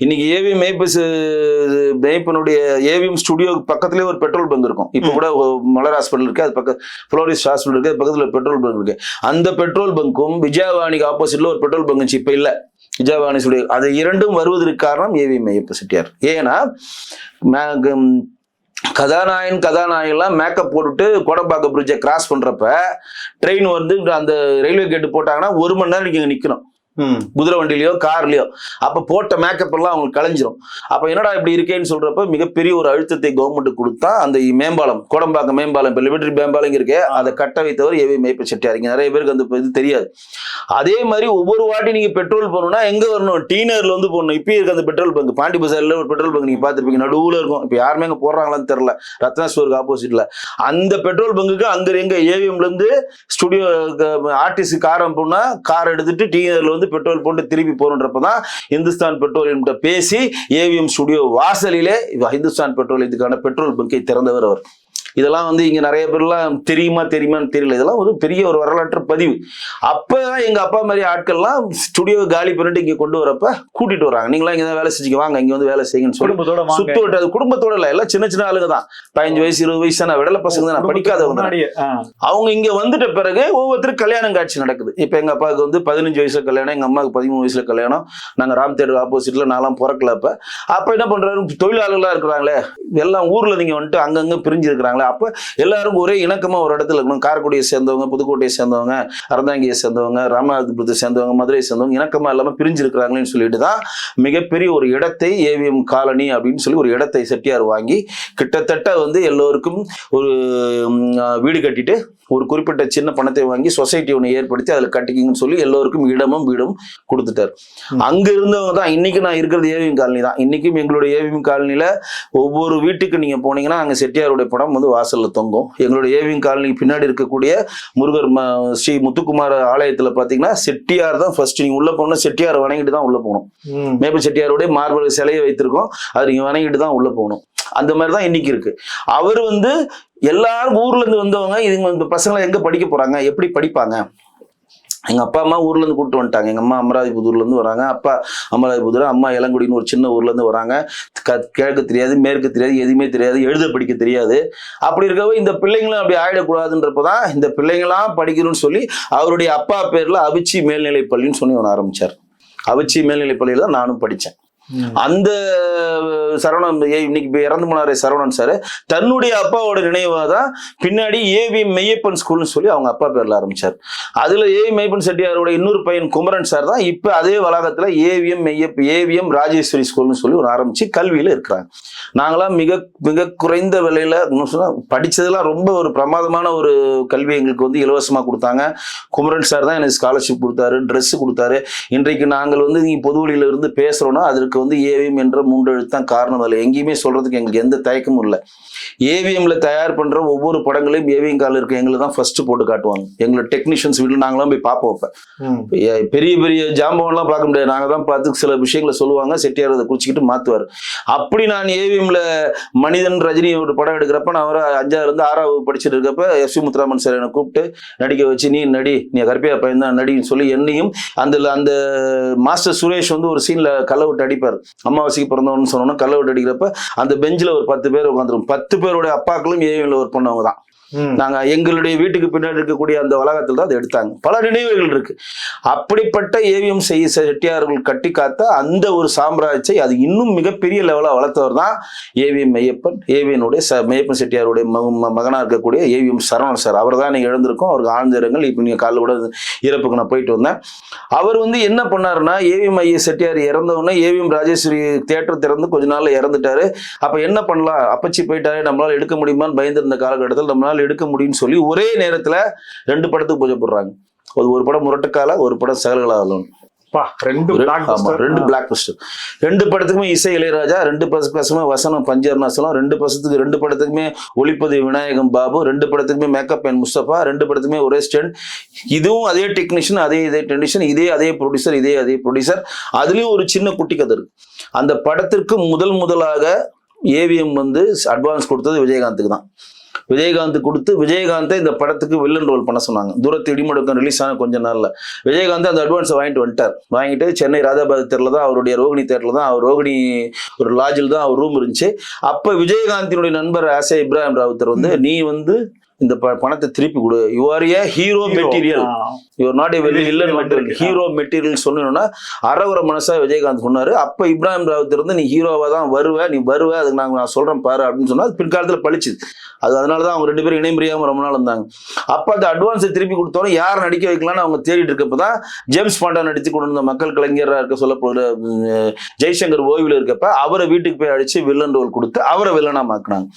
இன்னைக்கு ஏவி மேய்ப்பு மேய்ப்பனுடைய ஏவிஎம் ஸ்டுடியோ பக்கத்துலேயே ஒரு பெட்ரோல் பங்க் இருக்கும். இப்போ கூட மலர் ஹாஸ்பிட்டல் இருக்கு அது பக்கம் ஃப்ளோரிஸ் ஹாஸ்பிட்டல் இருக்கு அது பக்கத்துல பெட்ரோல் பங்க் இருக்கு. அந்த பெட்ரோல் பங்க்கும் விஜயவாணிக்கு ஆப்போசிட்ல ஒரு பெட்ரோல் பங்க் இருந்துச்சு இப்ப இல்ல. விஜயவாணி ஸ்டுடியோ அது இரண்டும் வருவதற்கு காரணம் ஏவி மேய்ப்பு செட்டியார் ஏன்னா கதாநாயகன் கதாநாயகன்லாம் மேக்கப் போட்டுட்டு கோடம்பாக்கம் பிரிட்ஜை கிராஸ் பண்றப்ப ட்ரெயின் வந்து அந்த ரயில்வே கேட்டு போட்டாங்கன்னா ஒரு மணி நேரம் நீங்க இங்க நிக்கணும். ம். குதிரை வண்டிலையோ கார்லயோ. அப்ப போட்ட மேக்கப் எல்லாம் அவங்களுக்கு கலைஞ்சிரும். அப்ப என்னடா இப்படி இருக்கேன்னு சொல்றப்ப மிகப்பெரிய ஒரு அழுத்தத்தை கவர்மெண்ட் கொடுத்தா அந்த மேம்பாலம் கோடம்பாக்கம் மேம்பாலம் இப்போ லிபர்டரி மேம்பாலம் இருக்கே. அதை கட்ட வைத்தவர் ஏவி மேய்ப்பு செட்டியாரிங்க. நிறைய பேருக்கு அந்த இது தெரியாது. அதே மாதிரி ஒவ்வொரு வாட்டி நீங்க பெட்ரோல் போகணும்னா எங்க வரணும்? டீனர்ல வந்து போகணும். இப்பயும் இருக்க அந்த பெட்ரோல் பங்க் பாண்டி பசார்ல ஒரு பெட்ரோல் பங்க் நீங்க பார்த்திருப்பீங்க. நடுவுல இருக்கும். இப்போ யாருமே அங்க போடுறாங்களான்னு தெரியல. ரத்னாஸ்வருக்கு ஆப்போசிட்ல அந்த பெட்ரோல் பங்குக்கு அங்க எங்க ஏவிஎம்ல இருந்து ஸ்டுடியோ ஆர்டிசி கார் அனுப்புனா கார் எடுத்துட்டு டீனர்ல வந்து பெட்ரோல் போட்டு திரும்பி திருப்பி போறன்றப்பதான் இந்துஸ்தான் பெட்ரோலியம் கிட்ட பேசி ஏவிஎம் ஸ்டுடியோ வாசலிலே இந்துஸ்தான் பெட்ரோல் இதுக்கான பெட்ரோல் பங்கை திறந்தவர் அவர். இதெல்லாம் வந்து இங்க நிறைய பேர்லாம் தெரியுமா தெரியுமான்னு தெரியல. இதெல்லாம் ஒரு பெரிய ஒரு வரலாற்று பதிவு. அப்பதான் எங்க அப்பா மாதிரி ஆட்கள்லாம் ஸ்டுடியோ காலி பண்ணிட்டு இங்க கொண்டு வரப்ப கூட்டிட்டு வராங்க நீங்களாம் இங்க தான் வேலை செஞ்சுக்க வாங்க இங்க வந்து வேலை செய்யுங்கன்னு சொல்லி சுத்து வட்டாது குடும்பத்தோட இல்ல எல்லாம் சின்ன சின்ன ஆளுங்க தான். பதினஞ்சு வயசு இருபது வயசு தான் விடல பசங்க தான் படிக்காதவங்க. அவங்க இங்க வந்துட்ட பிறகு ஒவ்வொருத்தரும் கல்யாணம் காட்சி நடக்குது. இப்ப எங்க அப்பாவுக்கு வந்து பதினஞ்சு வயசுல கல்யாணம் எங்க அம்மாவுக்கு பதிமூணு வயசுல கல்யாணம். நாங்க ராம் தேட்டர் ஆப்போசிட்ல நான்லாம் பிறக்கல அப்ப. அப்ப என்ன பண்றாரு? தொழிலாளர்களா இருக்கிறாங்களே. எல்லாம் ஊர்ல நீங்க வந்துட்டு அங்கங்க பிரிஞ்சு இருக்கிறாங்களே அப்ப எல்லாரும் ஒரே இணக்கமா ஒரு இடத்துல இருக்கணும். காரைக்குடியை சேர்ந்தவங்க புதுக்கோட்டையை சேர்ந்தவங்க அறந்தாங்கியை சேர்ந்தவங்க ராமநாதபுரத்தை சேர்ந்தவங்க மதுரையை சேர்ந்தவங்க இணக்கமா இல்லாம பிரிஞ்சு இருக்கிறாங்களேன்னு சொல்லிட்டு தான் மிகப்பெரிய ஒரு இடத்தை ஏவிஎம் காலனி அப்படின்னு சொல்லி ஒரு இடத்தை செட்டியார் வாங்கி கிட்டத்தட்ட வந்து எல்லோருக்கும் ஒரு வீடு கட்டிட்டு ஒரு குறிப்பிட்ட சின்ன பணத்தை வாங்கி சொசைட்டி ஒன்று ஏற்படுத்தி அதில் கட்டிக்கிங்கன்னு சொல்லி எல்லோருக்கும் இடமும் வீடும் கொடுத்துட்டார். அங்க இருந்தவங்க தான் இன்னைக்கு நான் இருக்கிறது ஏவிஎம் காலனி தான். இன்னைக்கும் எங்களுடைய ஏவிஎம் காலனில ஒவ்வொரு வீட்டுக்கு நீங்க போனீங்கன்னா அங்க செட்டியாருடைய படம் வந்து வாசல்ல தொங்கும். எங்களுடைய ஏவிஎம் காலனி பின்னாடி இருக்கக்கூடிய முருகர் ஸ்ரீ முத்துக்குமார ஆலயத்துல பாத்தீங்கன்னா செட்டியார் தான் ஃபர்ஸ்ட் நீங்க உள்ள போனா செட்டியார் வணங்கிட்டு தான் உள்ள போகணும். ம். மேப்பிள் செட்டியாருடைய மார்பல் சிலையை வைத்திருக்கோம். அது நீங்க வணங்கிட்டு தான் உள்ள போகணும். அந்த மாதிரி தான் இன்னைக்கு இருக்கு. அவர் வந்து எல்லாரும் ஊர்ல இருந்து வந்தவங்க இதுங்க இந்த பசங்களை எங்க படிக்க போறாங்க? எப்படி படிப்பாங்க? எங்கள் அப்பா அம்மா ஊர்லேருந்து கூப்பிட்டு வந்துட்டாங்க. எங்கள் அம்மா அமராதிபுதூர்லேருந்து வராங்க. அப்பா அமராதிபுதூர் அம்மா இளங்குடின்னு ஒரு சின்ன ஊர்லேருந்து வராங்க. க- கிழக்கு தெரியாது மேற்கு தெரியாது எதுவுமே தெரியாது எழுத படிக்க தெரியாது. அப்படி இருக்கவே இந்த பிள்ளைங்களும் அப்படி ஆயிடக்கூடாதுன்றப்பதான் இந்த பிள்ளைங்களாம் படிக்கணும்னு சொல்லி அவருடைய அப்பா பேரில் அவிச்சி மேல்நிலை பள்ளின்னு சொல்லி ஒன்று ஆரம்பித்தார் அவிச்சி மேல்நிலை பள்ளியில் தான் நானும் படித்தேன் அந்த சரவணன் ஏ- இன்னைக்கு இறந்து போனாரே சரவணன் சார் தன்னுடைய அப்பாவோட நினைவாக தான் பின்னாடி ஏவி மெய்யப்பன் ஸ்கூல்னு சொல்லி அவங்க அப்பா பேரில் ஆரம்பிச்சார். அதுல ஏவி மெய்யப்பன் செட்டியாரோட இன்னொரு பையன் குமரன் சார் தான் இப்போ அதே வளாகத்துல ஏவிஎம் மெய்யப் ஏவிஎம் ராஜேஸ்வரி ஸ்கூல்னு சொல்லி ஒரு ஆரம்பிச்சு கல்வியில இருக்கிறாங்க. நாங்களாம் மிக மிக குறைந்த விலையில இன்னும் சொன்னா படிச்சதெல்லாம் ரொம்ப ஒரு பிரமாதமான ஒரு கல்வி எங்களுக்கு வந்து இலவசமா கொடுத்தாங்க. குமரன் சார் தான் எனக்கு ஸ்காலர்ஷிப் கொடுத்தாரு ட்ரெஸ்ஸு கொடுத்தாரு. இன்றைக்கு நாங்கள் வந்து நீங்கள் பொது வழியில இருந்து பேசுறோம்னா அதற்கு வந்து ஏவிஎம் என்ற மூன்று எழுத்து தான் காரணம். அதில் எங்கேயுமே சொல்கிறதுக்கு எங்களுக்கு எந்த தயக்கமும் இல்லை. ஏவிஎம்ல தயார் பண்ற ஒவ்வொரு படங்களையும் ஏவிஎம் கால இருக்க எங்களை தான் ஃபர்ஸ்ட் போட்டு காட்டுவாங்க. எங்களை டெக்னீஷியன்ஸ் வீட்டில் நாங்களாம் போய் பார்ப்போம் பெரிய பெரிய ஜாம்பவன்லாம் பார்க்க முடியாது. நாங்க தான் பார்த்து சில விஷயங்களை சொல்லுவாங்க. செட்டியார் அதை குறிச்சிக்கிட்டு மாத்துவார். அப்படி நான் ஏவிஎம்ல மனிதன் ரஜினி ஒரு படம் எடுக்கிறப்ப நான் ஒரு அஞ்சாவது இருந்து ஆறாவது படிச்சுட்டு இருக்கப்ப எஸ் வி முத்துராமன் சார் என்னை கூப்பிட்டு நடிக்க வச்சு நீ நடி. நீ கற்பியா பையன் தான் நடின்னு சொல்லி என்னையும் அந்த அந்த மாஸ்டர் சுரேஷ் வந்து ஒரு சீன்ல கல்லை விட்டு அடிப்பார். அமாவாசைக்கு பிறந்தவன்னு சொன்னோன்னா கல்லை விட்டு அடிக்கிறப்ப அந்த பெஞ்சில் ஒரு பத்து பேர் உட்காந்துரும் பத்து பேருடைய அப்பாக்களும் ஏவிஎம்ல ஒர்க் பண்ணவங்க தான். நாங்க எங்களுடைய வீட்டுக்கு பின்னாடி இருக்கக்கூடிய அந்த வளாகத்தில் தான் அதை எடுத்தாங்க. பல நினைவுகள் இருக்கு. அப்படிப்பட்ட ஏவிஎம் செய்ய செட்டியார்கள் கட்டி காத்த அந்த ஒரு சாம்ராஜ்யத்தை அது இன்னும் மிகப்பெரிய லெவலில் வளர்த்தவர் தான் ஏவிஎம் மெய்யப்பன் ஏவிஎனுடைய ச மெய்யப்பன் செட்டியாருடைய மக- ம- மகனா இருக்கக்கூடிய ஏவிஎம் சரவணன் சார். அவர் தான் நீங்கள் இழந்திருக்கோம் அவருக்கு ஆழ்ந்த இரங்கல். இப்போ நீங்கள் காலைல கூட இறப்புக்கு நான் போயிட்டு வந்தேன். அவர் வந்து என்ன பண்ணாருன்னா ஏவிஎம் ஐய செட்டியார் இறந்தவுடனே ஏவிஎம் ராஜேஸ்வரி தேட்டர் திறந்து கொஞ்ச நாள்ல இறந்துட்டாரு. அப்ப என்ன பண்ணலாம்? அப்பச்சி போயிட்டாரு நம்மளால எடுக்க முடியுமான்னு பயந்துருந்த காலகட்டத்தில் நம்மளால எடுக்க முடியும்னு சொல்லி ஒரே நேரத்துல ரெண்டு படத்துக்கு பூஜை போடுறாங்க. ஒரு ஒரு படம் முரட்டுக்கால ஒரு படம் சகல்களாலும் ரெண்டு பிளாக் பஸ்டர் படத்துக்குமே இசை இளையராஜா ரெண்டு பசமே வசனம் பஞ்சர்நாசலம் ரெண்டு பசத்துக்கு ரெண்டு படத்துக்குமே ஒளிப்பதிவு விநாயகம் பாபு ரெண்டு படத்துக்குமே மேக்கப் அண்ட் முஸ்தபா ரெண்டு படத்துக்குமே ஒரே ஸ்டெண்ட் இதுவும் அதே டெக்னீஷியன் அதே இதே டெக்னீஷியன் இதே அதே ப்ரொடியூசர் இதே அதே ப்ரொடியூசர் அதுலயும் ஒரு சின்ன குட்டி கதை இருக்கு. அந்த படத்திற்கு முதல் முதலாக ஏவிஎம் வந்து அட்வான்ஸ் கொடுத்தது விஜயகாந்துக்கு தான். விஜயகாந்த் கொடுத்து விஜயகாந்தை இந்த படத்துக்கு வில்லன் ரோல் பண்ண சொன்னாங்க. தூரத்து இடிமுடக்கம் ரிலீஸ் ஆன கொஞ்ச நாள்ல. விஜயகாந்த் அந்த அட்வான்ஸை வாங்கிட்டு வந்துட்டார். வாங்கிட்டு சென்னை ராஜாபாத் தேட்டரில் தான் அவருடைய ரோகிணி தேட்டரில் தான் அவர் ரோகிணி ஒரு லாட்ஜில் தான் அவர் ரூம் இருந்துச்சு. அப்போ விஜயகாந்தினுடைய நண்பர் ஆசே இப்ராஹிம் ராவுத்தர் வந்து நீ வந்து இந்த பணத்தை திருப்பி கொடு. You are a hero material ah. Your not a very villain வந்திருக்கு. ஹீரோ மெட்டீரியல் சொன்னோன்னா அறகுற மனசா விஜயகாந்த் சொன்னாரு. அப்ப இப்ராஹிம் ராவுத்தர் வந்து நீ ஹீரோவா தான் வருவ நீ வருவ அதுக்கு நாங்க நான் சொல்றேன் பாரு அப்படின்னு சொன்னா பிற்காலத்துல பழிச்சுது. அது அதனால தான் அவங்க ரெண்டு பேரும் இணைமுறையாம ரொம்ப நாள் இருந்தாங்க. அப்ப அந்த அட்வான்ஸை திருப்பி கொடுத்தோம் யார் நடிக்க வைக்கலாம்னு அவங்க தேடிட்டு இருக்கப்ப தான் ஜேம்ஸ் பாண்டா நடித்து கொண்டு வந்த மக்கள் கலைஞரா இருக்க உம், ஜெய்சங்கர் ஓய்வில் இருக்கப்ப அவரை வீட்டுக்கு போய் அடிச்சு வில்லன் ரோல் கொடுத்து அவரை வில்லனா மாக்குனாங்க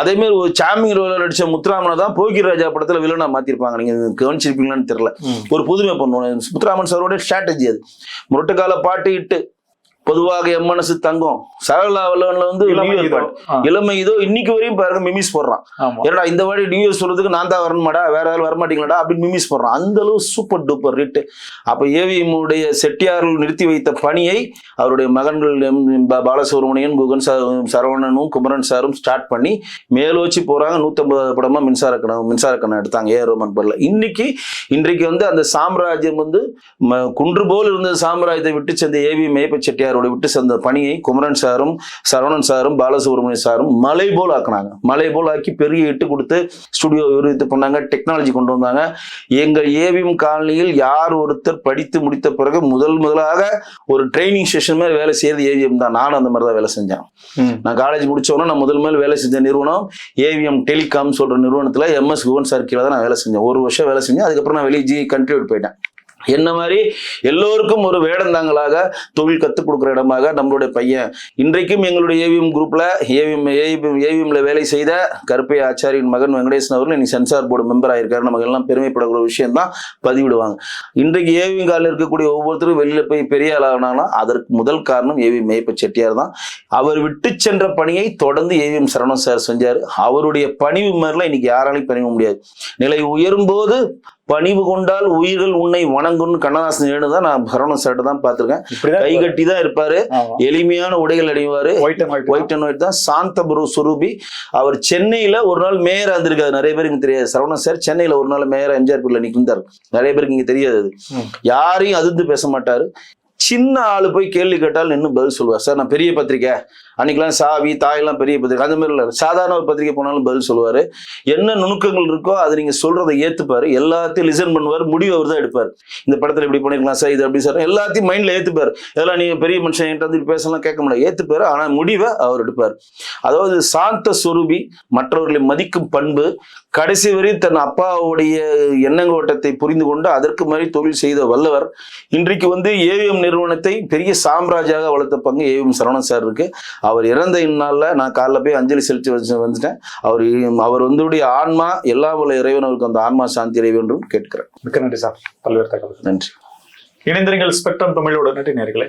அதே மாதிரி ஒரு சாமிங் ரோல் நடிச்ச முத்துராமனை தான் போகிர் ராஜா படத்துல வில்லனா மாத்திருப்பாங்க. நீங்க கவனிச்சிருப்பீங்களான்னு தெரியல. ஒரு புதுமை பண்ணுவோம் முத்துராமன் சாரோட ஸ்ட்ராட்டஜி அது. முரட்டுக்கால பாட்டு இட்டு பொதுவாக எம் மனசு தங்கம். சரளா வல்லவன்ல வந்து இளமை இதோ. இன்னைக்கு வரையும் பாருங்க மிமிஸ் போடுறான். ஏன்னா இந்த வாட்டி நியூ இயர் சொல்றதுக்கு நான் தான் வரணுமாடா வேற யாரும் வரமாட்டீங்களாடா அப்படின்னு மிமிஸ் போடுறான். அந்த அளவு சூப்பர் டூப்பர் ரேட்டு அப்ப ஏவிஎம் உடைய செட்டியார்கள் நிறுத்தி வைத்த பணியை அவருடைய மகன்கள் எம் பாலசுப்ரமணியன் குகன் சரவணனும் குமரன் சாரும் ஸ்டார்ட் பண்ணி மேலோச்சி போறாங்க. நூத்தம்பது படமா மின்சார கணம் மின்சார கணம் எடுத்தாங்க. ஏ ரோமன் படல இன்னைக்கு இன்றைக்கு வந்து அந்த சாம்ராஜ்யம் வந்து குன்று போல் இருந்த சாம்ராஜ்யத்தை விட்டு சென்ற ஏவி மேய்ப்ப செட்டியாரோட விட்டு சென்ற பணியை குமரன் சாரும் சரவணன் சாரும் பாலசுப்ரமணிய சாரும் மலை போல் ஆக்குனாங்க. மலை போல் ஆக்கி பெரிய இட்டு கொடுத்து ஸ்டுடியோ விருது பண்ணாங்க டெக்னாலஜி கொண்டு வந்தாங்க. எங்க ஏவிஎம் காலனியில் யார் ஒருத்தர் படித்து முடித்த பிறகு முதல் முதலாக ஒரு ட்ரைனிங் செஷன் மாதிரி வேலை செய்யறது ஏவிஎம் தான். நானும் அந்த மாதிரி தான் வேலை செஞ்சேன். நான் காலேஜ் முடிச்சோன்னா நான் முதல் மேல் வேலை செஞ்ச நிறுவனம் ஏவிஎம் டெலிகாம் சொல்ற நிறுவனத்துல எம்எஸ் குவன் சார் கீழே தான் நான் வேலை செஞ்சேன். ஒரு வருஷம் வேலை செஞ்சேன். அதுக்கப்புறம் நான் வெளியே ஜி கண்ட்ரிபியூட் போயிட்டேன். என்ன மாதிரி? எல்லோருக்கும் ஒரு வேடந்தாங்களாக தொழில் கற்றுக் கொடுக்குற இடமாக நம்மளுடைய பையன் இன்றைக்கும் எங்களுடைய ஏவிஎம் குரூப்ல ஏவிஎம் ஏவிஎம் ஏவிஎம்ல வேலை செய்த கருப்பை ஆச்சாரியின் மகன் வெங்கடேசன் அவர்கள் இன்னைக்கு சென்சார் போர்டு மெம்பர் ஆயிருக்காரு. நமக்கு எல்லாம் பெருமைப்படக்கூடிய விஷயம் தான் பதிவிடுவாங்க. இன்றைக்கு ஏவிஎம் காலில் இருக்கக்கூடிய ஒவ்வொருத்தரும் வெளியில் போய் பெரிய ஆளானாங்கன்னா அதற்கு முதல் காரணம் ஏவிஎம் மேய்ப்ப செட்டியார் தான். அவர் விட்டு சென்ற பணியை தொடர்ந்து ஏவிஎம் சரவணன் சார் செஞ்சார். அவருடைய பணிவு மாதிரிலாம் இன்னைக்கு யாராலையும் பணிய முடியாது. நிலை உயரும் போது பணிவு கொண்டால் உயிர்கள் உன்னை வணங்கும்னு கண்ணதாசன் எழுதுதான் நான் சரவணன் சார்ட்ட தான் பார்த்திருக்கேன். கை கட்டி தான் இருப்பாரு. எளிமையான உடைகள் அணிவாரு. ஒயிட் அண்ட் ஒயிட் தான். சாந்த புரு சுரூபி. அவர் சென்னையில ஒரு நாள் மேயரா இருந்திருக்காரு. நிறைய பேருக்கு தெரியாது. சரவணன் சார் சென்னையில ஒரு நாள் மேயரா எம்ஜிஆர் பிள்ளை நிற்கின்றார் நிறைய பேருக்கு இங்க தெரியாது அது. யாரையும் அதிர்ந்து பேச மாட்டாரு. சின்ன ஆளு போய் கேள்வி கேட்டால் நின்று பதில் சொல்லுவார் சார் நான் பெரிய பத்திரிக்கை. அன்னைக்கெல்லாம் சாவி தாயெல்லாம் பெரிய பத்திரிக்கை அந்த மாதிரி இல்லை. சாதாரண ஒரு பத்திரிக்கை போனாலும் பதில் சொல்லுவாரு. என்ன நுணுக்கங்கள் இருக்கோ அதை நீங்க சொல்றதை ஏத்துப்பாரு. எல்லாத்தையும் லிசன் பண்ணுவார். முடிவு அவர் தான் எடுப்பார். இந்த படத்துல இப்படி பண்ணிருக்கலாம் சார் இது அப்படி சார் எல்லாத்தையும் மைண்ட்ல ஏத்துப்பாரு. இதெல்லாம் நீங்க பெரிய மனுஷன் என்கிட்ட வந்து பேசலாம் கேட்க முடியாது. ஏத்துப்பாரு. ஆனா முடிவை அவர் எடுப்பார். அதாவது சாந்த சுரூபி மற்றவர்களை மதிக்கும் பண்பு கடைசி வரை தன் அப்பாவுடைய எண்ணங்கோட்டத்தை புரிந்து கொண்டு அதற்கு மாதிரி தொழில் செய்த வல்லவர். இன்றைக்கு வந்து ஏவிஎம் நிறுவனத்தை பெரிய சாம்ராஜ்யாக வளர்த்த பங்கு ஏவிஎம் சரவணன் சார் இருக்கு. அவர் இறந்த இந்நாளில் நான் காலைல போய் அஞ்சலி செலுத்தி வச்சு வந்துட்டேன். அவர் அவர் வந்து ஆன்மா எல்லா வல்ல இறைவன் அவருக்கு அந்த ஆன்மா சாந்தி இறை வேண்டும் கேட்கிறேன் மிக்க நன்றி சார். பல்வேறு தகவல் நன்றி. இணைந்திருங்கள் ஸ்பெக்ட்ரம் தமிழோட. நன்றி நேர்களே